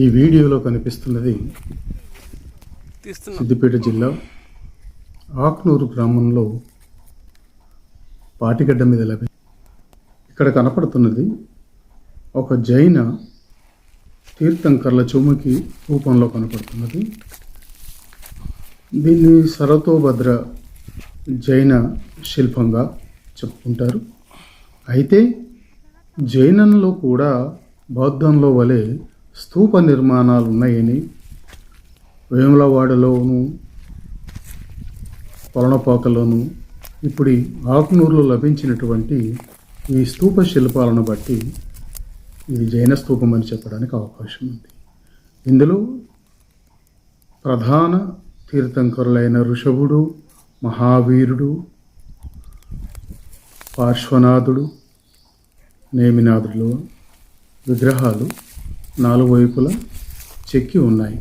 ఈ వీడియోలో కనిపిస్తున్నది సిద్దిపేట జిల్లా ఆక్నూరు గ్రామంలో పాటిగడ్డ మీద లభి ఇక్కడ కనపడుతున్నది ఒక జైన తీర్థంకర్ల చౌముకి రూపంలో కనపడుతున్నది. దీన్ని సరతోభద్ర జైన శిల్పంగా చెప్పుకుంటారు. అయితే జైనంలో కూడా బౌద్ధంలో వలె స్థూప నిర్మాణాలు ఉన్నాయని వేములవాడలోను పొలనపాకలోను ఇప్పుడు ఆకునూరులో లభించినటువంటి ఈ స్థూప శిల్పాలను బట్టి ఇది జైన స్థూపం అని చెప్పడానికి అవకాశం ఉంది. ఇందులో ప్రధాన తీర్థంకరులైన ఋషభుడు మహావీరుడు పార్శ్వనాథుడు నేమినాథుడు విగ్రహాలు నాలుగు వైపులా చెక్కి ఉన్నాయి.